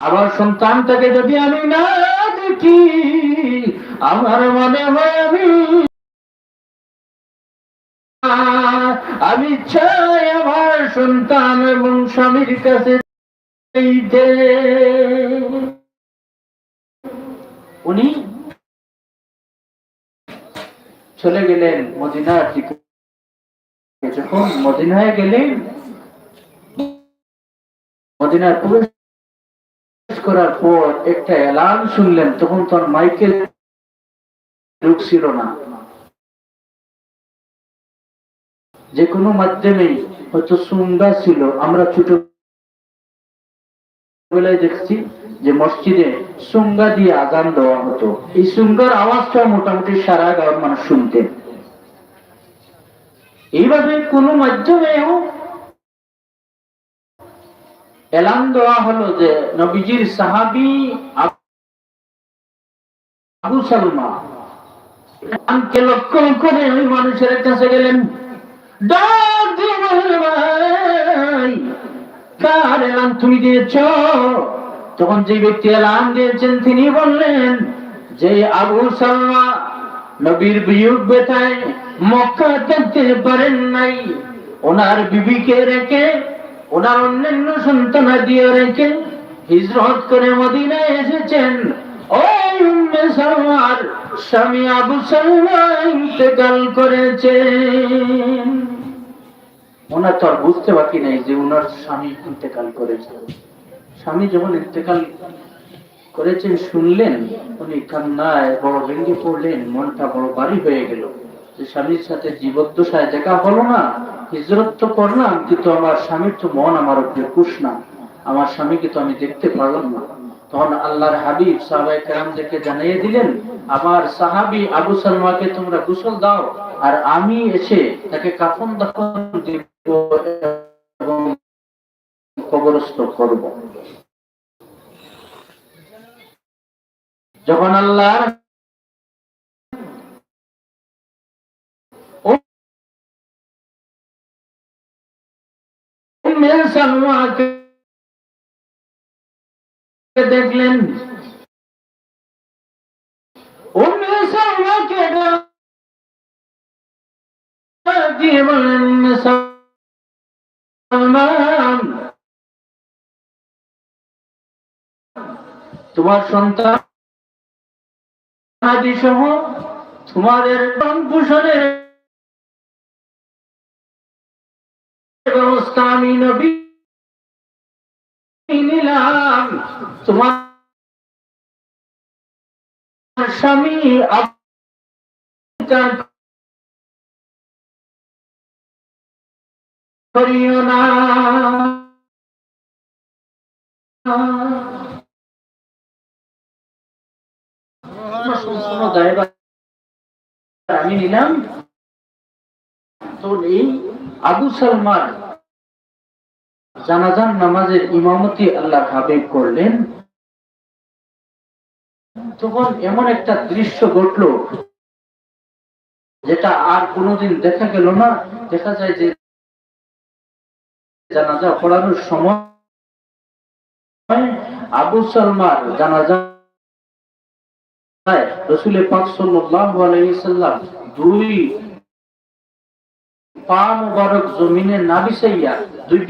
আমার সন্তানটাকে যদি আমি না দেখি, আমার মনে হয় আমি আমি চাই আমার সন্তান এবং স্বামীর কাছে উনি চলে গেলেন মদিনার দিকে। যখন মদিনায় গেলেন, মদিনার প্রবেশ করার পর একটা এলান শুনলেন, তখন তোর মাইকেল ঢুকছিল না। যে কোনো মাধ্যমেই হয়তো সুন্দা ছিল। আমরা ছোট বেলায় দেখছি যে মসজিদে সুঙ্গা দিয়ে আজান দেওয়া হতো। এই সুঙ্গার আওয়াজটা মোটামুটি সারা গাঁয়ের মানুষ শুনতেন। এইভাবে কোনো মাধ্যমেও এলান দেওয়া হলো যে নবীজির সাহাবি আবু সালমা। এলানকে লক্ষ্য করে ওই মানুষের কাছে গেলেন কার এলান তুমি দিয়েছ? তখন যে ব্যক্তি এলান দিয়েছেন, তিনি বললেন, যে আবু সালমা নবীর বিয়োগ বেতায় মক্কা থাকতে পারেন নাই। ওনার বিবিকে রেখে ওনার অন্যান্য সন্তানা দিয়ে রেখে হিজরত করে মদিনায় এসেছেন। স্বামী আবু সালমা ইন্তেকাল করেছেন। ওনার তো আর বুঝতে বাকি নেই যে ওনার স্বামী ইন্তেকাল করেছে। স্বামী যখন ইন্তেকাল করেছেন, শুনলেন, উনি কান্নায় বড় ভেঙে পড়লেন, মনটা বড় বাড়ি হয়ে গেল। স্বামীর সাথে জীবদ্দশায় দেখা হলো না, হিজরত তো করলাম, কিন্তু আমার স্বামীর তো মন আমার উপরে খুশ না। আমার স্বামীকে তো আমি দেখতে পারলাম না। তখন আল্লাহর হাবিব সাহাবাই কেরামদেরকে জানিয়ে দিলেন, আমার সাহাবি আবু সালমাকে তোমরা গোসল দাও, আর আমি এসে তাকে কাফন দাফন দিব এবং কবরস্থ করব। যখন আল্লাহ উম্মে সালমাকে দেখলেন সালমাকে বললেন উম্মে সালমান তোমার সন্তান আদি সহ তোমাদের পোষণের ব্যবস্থা আমি নবী নিলাম। তোমার স্বামী করিও না। আমি নিলাম। তো এই আবু সালমান জানাজান নামাজের ইমামতি আল্লাহ হাবিব করলেন। তখন এমন একটা দৃশ্য ঘটলো যেটা আর কোনোদিন দেখা গেল না। দেখা যায় যে জানাজা পড়ানোর সময় আবু সালমার জানাজা রসুলের পাক সাল্লাল্লাহু আলাইহি সাল্লাম দুই পা জমিনে না দুই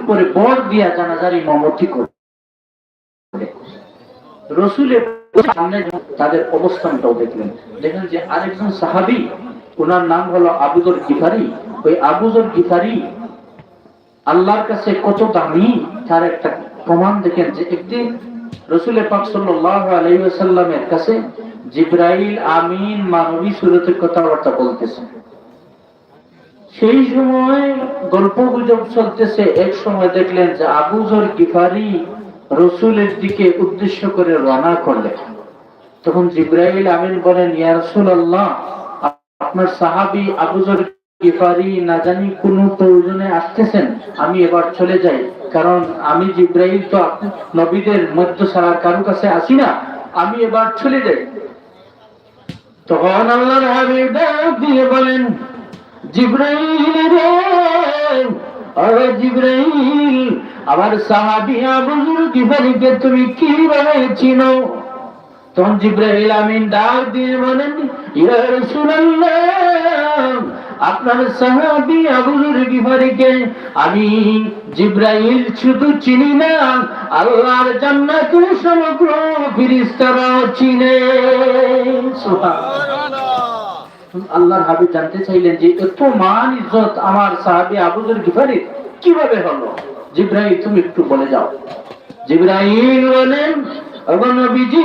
উপরে বর দিয়া জানাজার ইমামতি করে। রসুলের সামনে তাদের অবস্থানটাও দেখলেন। দেখেন যে আরেকজন সাহাবি, ওনার নাম হলো আবুদর গিফারি। ওই আবুদর গিফারি আল্লাহর কাছে কত দামি, তার একটা প্রমাণ দেখেন যে একদিন রসুলের পাক সাল্লাল্লাহু আলাইহি ওয়াসাল্লামের কাছে জিব্রাইল আমিন মানবী সুরতের কথাবার্তা বলতেছে। সেই সময় গল্প গুজব চলতেছে, এক সময় দেখলেন যে আবুজর গিফারি রসুলের দিকে উদ্দেশ্য করে রওনা করলেন তখন জিব্রাইল আমিন বলেন, ইয়া রাসূলুল্লাহ, আপনার সাহাবী আবুজর গিফারি না জানি কোন প্রয়োজনে আসতেছেন, আমি এবার চলে যাই। কারণ আমি জিব্রাইল তো নবীদের মধ্য ছাড়া কারও কাছে আসি না, আমি এবার চলে যাই। তখন আল্লাহর হাবিব দিয়ে বলেন জিব্রাইল রে ও জিব্রাইল, আমার সাহাবী আবু যর গিফারিকে তুমি কীভাবে চিনো তখন জিব্রাইল আমিন ডাক দিয়ে বলেন, ইয়া রাসূলুল্লাহ, আপনার সাহাবী আবু যর গিফারিকে আমি জিব্রাইল শুধু চিনি না, আল্লাহর জান্নাতের সমগ্র ফেরেশতারাও চিনে। সুবহানাল্লাহ। আল্লাহর হাবিব জানতে চাইলেন যে, এত মান ইজ্জত আমার সাহাবি আবুজুর গিফারি কীভাবে হলো? জিব্রাহিম তুমি একটু বলে যাও। জিব্রাহিম বলেন নবীজি,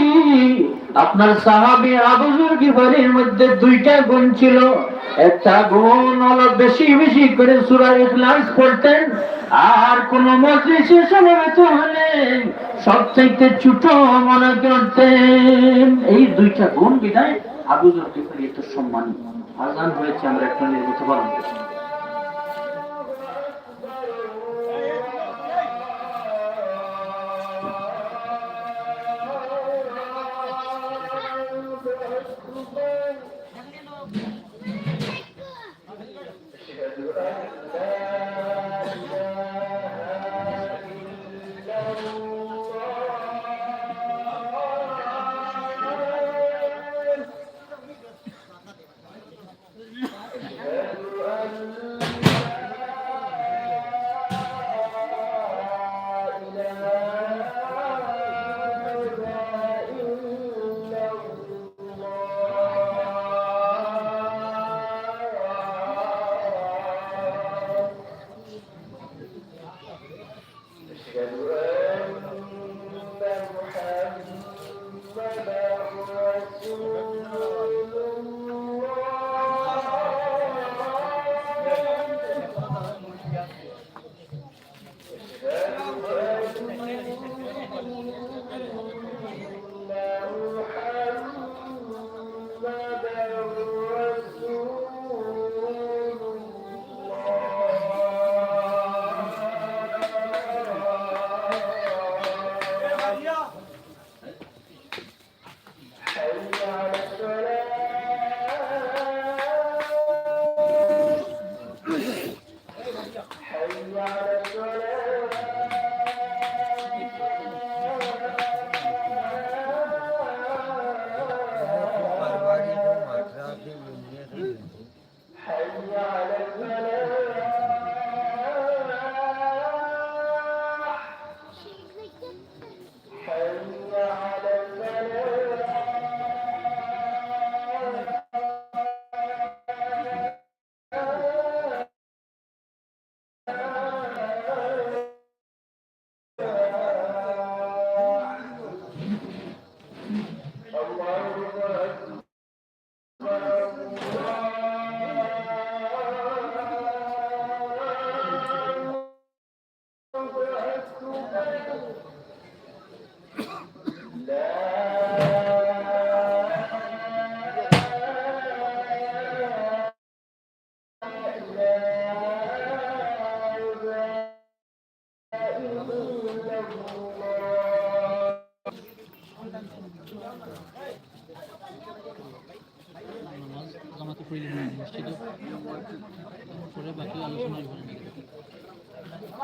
আপনার সাহাবি আবুজুর গিফারির মধ্যে দুইটা গুণ ছিল। একটা গুণ হলো বেশি বেশি করে সুরা ইখলাস পড়তেন, আর কোন মজলিসে সমবেত হলে ছোট মনে করতেন। এই দুইটা গুণ বিদায় আবু সম্মান। আজান হয়েছে, আমরা একটা নির্মিত পালন করি।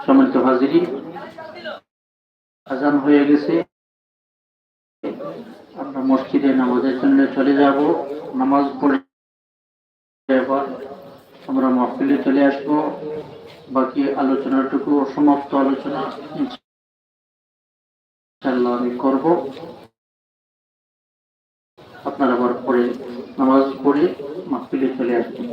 নামাজ হাজিরি। আজান হয়ে গেছে। আমরা মসজিদে নামাজের জন্য চলে যাব। নামাজ পড়ে আমরা মহফিলে চলে আসব। বাকি আলোচনাটুকু, সমাপ্ত আলোচনা করব। আপনারা আবার পরে নামাজ পড়ে মাহফিলে চলে আসবেন।